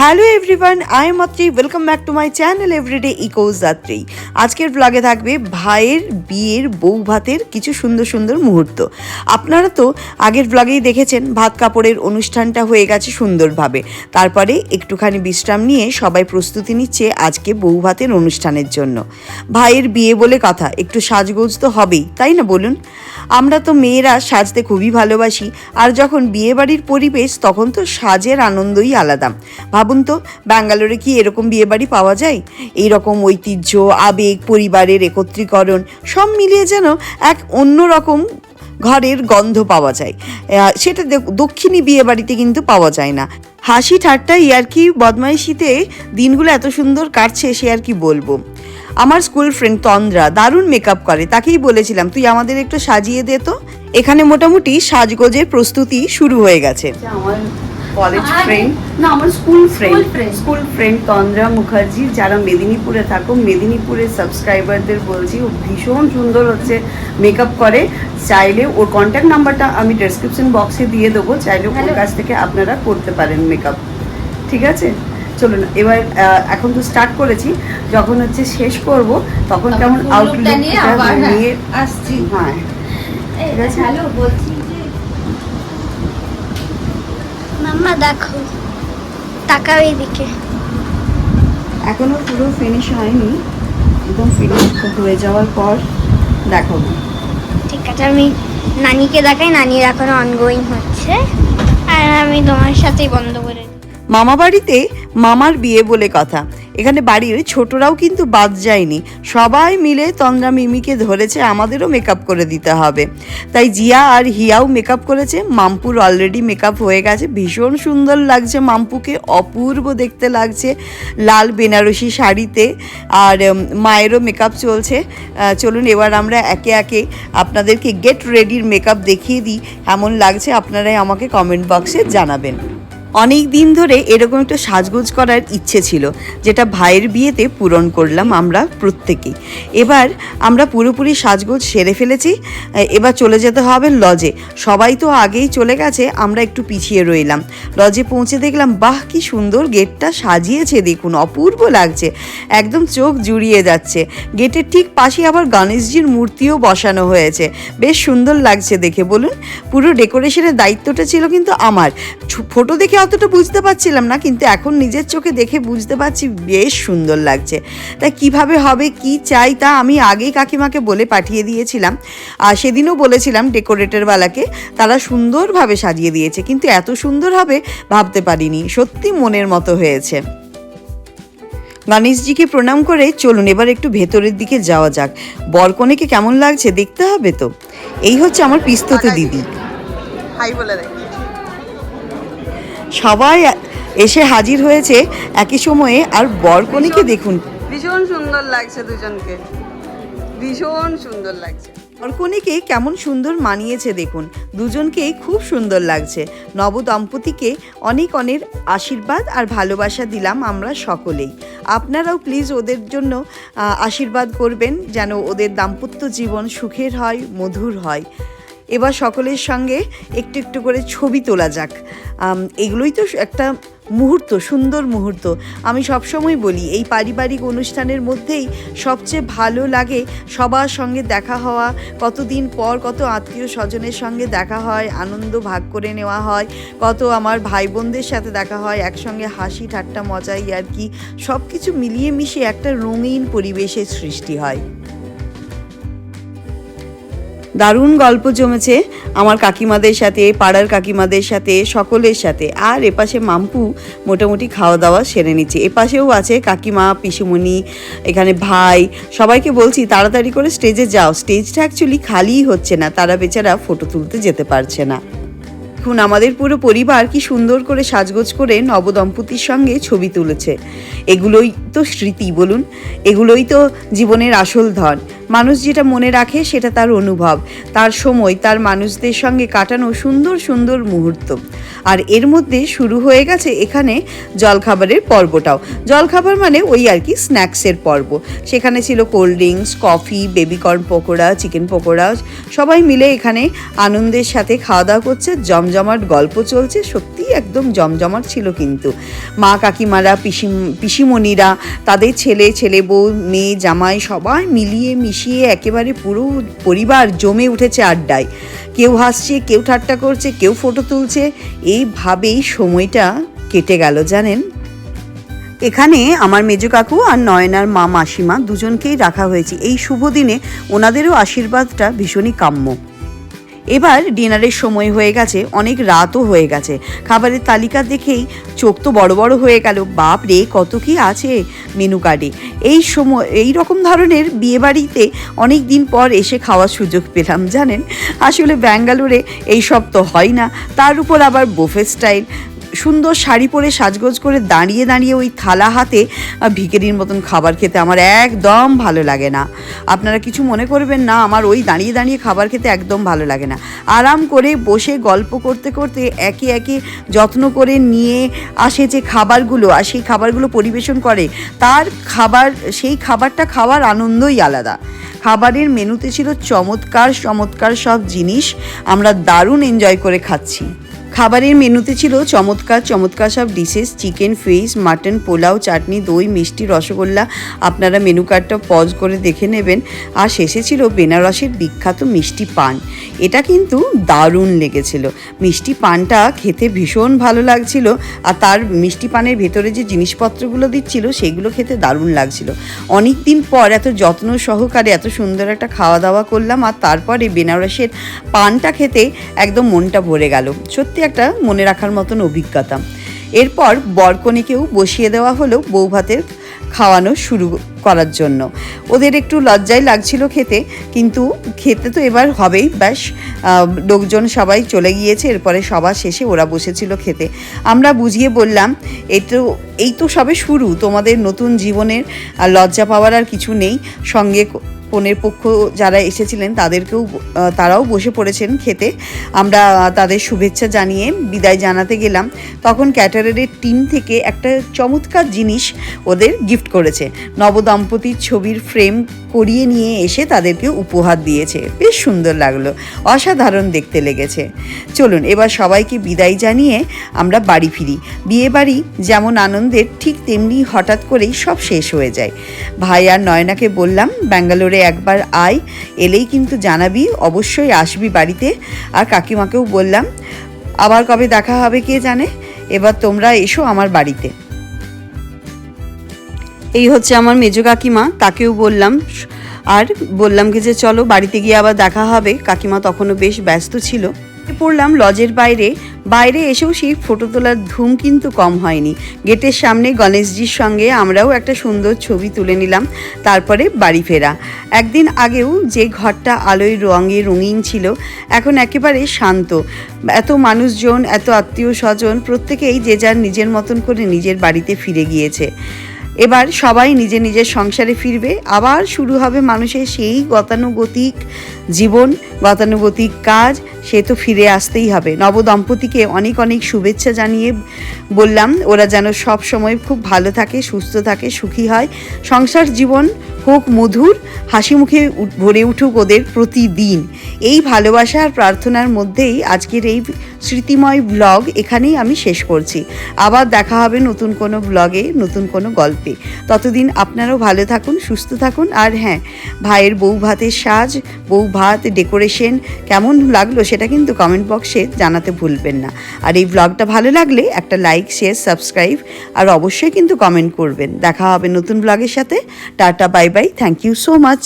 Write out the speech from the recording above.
Hello everyone I am Atri welcome back to my channel everyday echoes যাত্রী আজকের ব্লগে থাকবে ভাইয়ের বিয়ের বউ ভাতের কিছু সুন্দর সুন্দর মুহূর্ত। আপনারা তো আগের ব্লগেই দেখেছেন, ভাত কাপড়ের অনুষ্ঠানটা হয়ে গেছে সুন্দরভাবে। তারপরে একটুখানি বিশ্রাম নিয়ে সবাই প্রস্তুতি নিচ্ছে আজকে বউ ভাতের অনুষ্ঠানের জন্য। ভাইয়ের বিয়ে বলে কথা, একটু সাজগোজ তো হবেই, তাই না বলুন? আমরা তো মেয়েরা সাজতে খুবই ভালোবাসি, আর যখন বিয়ে বাড়ির পরিবেশ, তখন তো সাজের আনন্দই আলাদা। ভাবুন তো, ব্যাঙ্গালোরে কি এরকম বিয়ে বাড়ি পাওয়া যায়? এই রকম ঐতিহ্য, আবেগ, পরিবারের একত্রীকরণ, সব মিলিয়ে যেন এক অন্যরকম ঘরের গন্ধ পাওয়া যায়। সেটা দক্ষিণী বিয়ে বাড়িতে কিন্তু পাওয়া যায় না। হাসি ঠাট্টা ইয়ার্কি বদমাইশিতে দিনগুলো এত সুন্দর কাটছে, সে আর কি বলব। আমার স্কুল ফ্রেন্ড তন্দ্রা দারুণ মেকআপ করে, তাকেই বলেছিলাম, তুই আমাদের একটু সাজিয়ে দে তো। এখানে মোটামুটি সাজগোজের প্রস্তুতি শুরু হয়ে গেছে। আমার কলেজ ফ্রেন্ড না আমার school friend school friend Tandra Mukherjee যারা মেদিনীপুরে থাকো মেদিনীপুরের সাবস্ক্রাইবারদের বলছি ও ভীষণ সুন্দর হচ্ছে মেকআপ করে। চাইলে ওর কন্ট্যাক্ট নাম্বারটা আমি ডেসক্রিপশন বক্সে দিয়ে দেবো চাইলে ওর কাছ থেকে আপনারা করতে পারেন মেকআপ ঠিক আছে? চলুন এবার এখন তো স্টার্ট করেছি। যখন হচ্ছে শেষ করব তখন কেমন আউটলুক নিয়ে আসছি। হ্যাঁ। ঠিক আছে? হ্যালো বলছি। মাম্মা দেখো তাকাও এদিকে। এখনও পুরো ফিনিশ হয়নি একদম ফিনিশ হয়ে যাওয়ার পর দেখাবো ঠিক আছে আমি নানিকে দেখাই নানির এখন অনগোয়িং হচ্ছে। আর আমি তোমার সাথেই বন্ধ করে। মামা বাড়িতে মামার বিয়ে বলে কথা। এখানে বাড়ির ছোটরাও কিন্তু বাদ যায়নি। সবাই মিলে তন্দ্রা মিমিকে ধরেছে, আমাদেরও মেকআপ করে দিতে হবে। তাই জিয়া আর হিয়াও মেকআপ করেছে। মাম্পুর অলরেডি মেকআপ হয়ে গেছে। ভীষণ সুন্দর লাগছে মাম্পুকে, অপূর্ব দেখতে লাগছে। লাল বেনারসি শাড়িতে আর মায়েরও মেকআপ চলছে। চলুন এবার আমরা একে একে আপনাদেরকে গেট রেডির মেকআপ দেখিয়ে দিই। এমন লাগছে আপনারাই আমাকে কমেন্ট বক্সে জানাবেন। অনেক দিন ধরে এরকম একটা সাজগোজ করার ইচ্ছে ছিল, যেটা ভাইয়ের বিয়েতে পূরণ করলাম আমরা প্রত্যেকেই এবার আমরা পুরোপুরি সাজগোজ সেরে ফেলেছি, এবার চলে যেতে হবে লজে। সবাই তো আগেই চলে গেছে, আমরা একটু পিছিয়ে রইলাম। লজে পৌঁছে দেখলাম, বাহ, কি সুন্দর গেটটা সাজিয়েছে, দেখুন, অপূর্ব লাগছে। একদম চোখ জুড়িয়ে যাচ্ছে। গেটের ঠিক পাশে আবার গণেশজির মূর্তিও বসানো হয়েছে। বেশ সুন্দর লাগছে দেখে, বলুন। পুরো ডেকোরেশনের দায়িত্বটা ছিল কিন্তু আমার। ফটো দেখে অতটা বুঝতে পারছিলাম না, কিন্তু এখন নিজের চোখে দেখে বুঝতে পারছি বেশ সুন্দর লাগছে। তা কীভাবে হবে, কি চাই তা আমি আগেই কাকিমাকে বলে পাঠিয়ে দিয়েছিলাম। আর সেদিনও বলেছিলাম ডেকোরেটরওয়ালাকে তারা সুন্দরভাবে সাজিয়ে দিয়েছে, কিন্তু এত সুন্দর হবে ভাবতে পারিনি, সত্যি মনের মতো হয়েছে। গণেশজিকে প্রণাম করে চলুন এবার একটু ভেতরের দিকে যাওয়া যাক। বরকনেকে কেমন লাগছে দেখতে হবে তো? এই হচ্ছে আমার পিস্ততে দিদি। হাই বলে সবাই এসে হাজির হয়েছে একই সময়ে আর বরকনেকে দেখুন। ভীষণ সুন্দর লাগছে দুজনকে। ভীষণ সুন্দর লাগছে। বরকনেকে কেমন সুন্দর মানিয়েছে দেখুন। দুজনকেই খুব সুন্দর লাগছে। নবদম্পতিকে অনেক অনেক আশীর্বাদ আর ভালোবাসা দিলাম আমরা সকলেই। আপনারাও প্লিজ ওদের জন্য আশীর্বাদ করবেন যেন ওদের দাম্পত্য জীবন সুখের হয় মধুর হয়। এবার সকলের সঙ্গে একটু একটু করে ছবি তোলা যাক। এগুলোই তো একটা মুহূর্ত, সুন্দর মুহূর্ত। আমি সবসময় বলি, এই পারিবারিক অনুষ্ঠানের মধ্যেই সবচেয়ে ভালো লাগে সবার সঙ্গে দেখা হওয়া, কতদিন পর কত আত্মীয় স্বজনের সঙ্গে দেখা হয়, আনন্দ ভাগ করে নেওয়া হয়, কত আমার ভাই বোনদের সাথে দেখা হয়, একসঙ্গে হাসি, ঠাট্টা, মজা আর কি সব কিছু মিলিয়ে মিশিয়ে একটা রঙিন পরিবেশের সৃষ্টি হয়। দারুণ গল্প জমেছে আমার কাকিমাদের সাথে, পাড়ার কাকিমাদের সাথে, সকলের সাথে। আর এপাশে মাম্পু মোটামুটি খাওয়া দাওয়া সেরে নিচ্ছে। এপাশেও আছে কাকিমা, পিসুমণি, এখানে ভাই। সবাইকে বলছি, তাড়াতাড়ি করে স্টেজে যাও। স্টেজটা অ্যাকচুয়ালি খালিই হচ্ছে না। তারা বেচারা ফটো তুলতে যেতে পারছে না। দেখুন, আমাদের পুরো পরিবার কি সুন্দর করে সাজগোজ করে নবদম্পতির সঙ্গে ছবি তুলেছে। এগুলোই তো স্মৃতি, বলুন। এগুলোই তো জীবনের আসল ধন। মানুষ যেটা মনে রাখে সেটা তার অনুভব, তার সময়, তার মানুষদের সঙ্গে কাটানো সুন্দর সুন্দর মুহূর্ত। আর এর মধ্যে শুরু হয়ে গেছে এখানে জলখাবারের পর্বটাও। জলখাবার মানে ওই আর কি স্ন্যাক্সের পর্ব। সেখানে ছিল cold drinks, coffee, baby corn pakora, chicken pakora, সবাই মিলে এখানে আনন্দের সাথে খাওয়া দাওয়া করছে, জমজমাট গল্প চলছে সত্যি একদম জমজমাট ছিল কিন্তু। মা কাকিমারা পিসি পিসিমণিরা, তাদের ছেলে ছেলে বউ, মেয়ে, জামাই সবাই মিলিয়ে মিশিয়ে একেবারে পুরো পরিবার জমে উঠেছে আড্ডায়। কেউ হাসছে, কেউ ঠাট্টা করছে, কেউ ফটো তুলছে। এইভাবেই সময়টা কেটে গেল, জানেন? এখানে আমার মেজো কাকু আর নয়নার মা মাসিমা দুজনকেই রাখা হয়েছে। এই শুভ দিনে ওনাদেরও আশীর্বাদটা ভীষণই কাম্য। এবার ডিনারের সময় হয়ে গেছে, অনেক রাতও হয়ে গেছে। খাবারের তালিকা দেখেই চোখ তো বড় বড় হয়ে গেল। বাপ রে, কত কি আছে মেনু কার্ডে। এই সময়, এই রকম ধরনের বিয়েবাড়িতে অনেক দিন পর এসে খাওয়ার সুযোগ পেলাম, জানেন? আসলে ব্যাঙ্গালোরে এইসব তো হয় না। তার উপর আবার বোফে স্টাইল সুন্দর শাড়ি পরে সাজগোজ করে দাঁড়িয়ে দাঁড়িয়ে ওই থালা হাতে আহ, ভিখারির মতন খাবার খেতে আমার একদম ভালো লাগে না। আপনারা কিছু মনে করবেন না আমার ওই দাঁড়িয়ে দাঁড়িয়ে খাবার খেতে একদম ভালো লাগে না। আরাম করে বসে গল্প করতে করতে একে একে যত্ন করে নিয়ে আসে যে খাবারগুলো আর সেই খাবারগুলো পরিবেশন করে তার খাবার সেই খাবারটা খাওয়ার আনন্দই আলাদা। খাবারের মেনুতে ছিল চমৎকার চমৎকার সব জিনিস আমরা দারুণ এনজয় করে খাচ্ছি। খাবারের মেনুতে ছিল চমৎকার চমৎকার সব dishes chicken fish mutton pulao, chutney, দই, মিষ্টি, রসগোল্লা। আপনারা মেনু কার্ডটা পজ করে দেখে নেবেন। আর শেষে ছিল বেনারসের বিখ্যাত মিষ্টি পান। এটা কিন্তু দারুণ লেগেছিল। মিষ্টি পানটা খেতে ভীষণ ভালো লাগছিল। আর তার মিষ্টি পানের ভেতরে যে জিনিসপত্রগুলো দিচ্ছিল, সেগুলো খেতে দারুণ লাগছিল। অনেক দিন পর এত যত্ন সহকারে এত সুন্দর একটা খাওয়া দাওয়া করলাম। আর তারপরে বেনারসের পানটা খেতে একদম মনটা ভরে গেল। সত্যি একটা মনে রাখার মতন অভিজ্ঞতা। এরপর বরকনেকেও বসিয়ে দেওয়া হলো বউ ভাতের খাওয়ানো শুরু করার জন্য। ওদের একটু লজ্জাই লাগছিল খেতে, কিন্তু খেতে তো এবার হবেই, ব্যাস। লোকজন সবাই চলে গিয়েছে, এরপরে সবার শেষে ওরা বসেছিল খেতে। আমরা বুঝিয়ে বললাম, এই তো এই তো সবে শুরু, তোমাদের নতুন জীবনের লজ্জা পাওয়ার আর কিছু নেই। সঙ্গে কনের পক্ষ যারা এসেছিলেন তাদেরকেও তারাও বসে পড়েছেন খেতে। আমরা তাদের শুভেচ্ছা জানিয়ে বিদায় জানাতে গেলাম। তখন ক্যাটারারের টিম থেকে একটা চমৎকার জিনিস ওদের গিফট করেছে। নবদম্পতির ছবির ফ্রেম করিয়ে নিয়ে এসে তাদেরকে উপহার দিয়েছে। বেশ সুন্দর লাগল। অসাধারণ দেখতে লেগেছে। চলুন, এবার সবাইকে বিদায় জানিয়ে আমরা বাড়ি ফিরি। বিয়ে বাড়ি যেমন আনন্দের ঠিক তেমনি হঠাৎ করেই সব শেষ হয়ে যায়। ভাই আর নয়নাকে বললাম, ব্যাঙ্গালোরে একবার আয়, এলেই কিন্তু জানাবি, অবশ্যই আসবি বাড়িতে। আর কাকিমাকেও বললাম, আবার কবে দেখা হবে কে জানে? এবার তোমরা এসো আমার বাড়িতে। এই হচ্ছে আমার মেজো কাকিমা, তাকেও বললাম। আর বললাম কি যে চলো বাড়িতে গিয়ে আবার দেখা হবে। কাকিমা তখনও বেশ ব্যস্ত ছিল। পড়লাম লজের বাইরে। বাইরে এসেও সেই ফটো তোলার ধুম কিন্তু কম হয়নি। গেটের সামনে গণেশজির সঙ্গে আমরাও একটা সুন্দর ছবি তুলে নিলাম, তারপরে বাড়ি ফেরা। একদিন আগেও যে ঘরটা আলোয় রঙে রঙিন ছিল, এখন একেবারে শান্ত। এত মানুষজন, এত আত্মীয় স্বজন প্রত্যেকেই যে যার নিজের মতন করে নিজের বাড়িতে ফিরে গিয়েছে। এবার সবাই নিজের নিজের সংসারে ফিরবে, আবার শুরু হবে মানুষের সেই গতানুগতিক জীবন, গতানুগতিক কাজ, সে তো ফিরে আসতেই হবে। নবদম্পতিকে অনেক অনেক শুভেচ্ছা জানিয়ে বললাম, ওরা যেন সব সময় খুব ভালো থাকে, সুস্থ থাকে, সুখী হয়। সংসার জীবন হোক মধুর, হাসি মুখে ভরে উঠুক ওদের প্রতিদিন। এই ভালোবাসা আর প্রার্থনার মধ্যেই আজকের এই স্মৃতিময় ব্লগ এখানেই আমি শেষ করছি। আবার দেখা হবে নতুন কোনো ব্লগে, নতুন কোনো গল্পে। ততদিন আপনারাও ভালো থাকুন, সুস্থ থাকুন, আর হ্যাঁ ভাইয়ের বউ ভাতের সাজ বউ ভাত ডেকোরেশন কেমন লাগল সেটা কিন্তু কমেন্ট বক্সে জানাতে ভুলবেন না। আর এই ব্লগটা ভালো লাগলে একটা লাইক শেয়ার সাবস্ক্রাইব আর অবশ্যই কিন্তু কমেন্ট করবেন। দেখা হবে নতুন ব্লগের সাথে। Tata bye bye thank you so much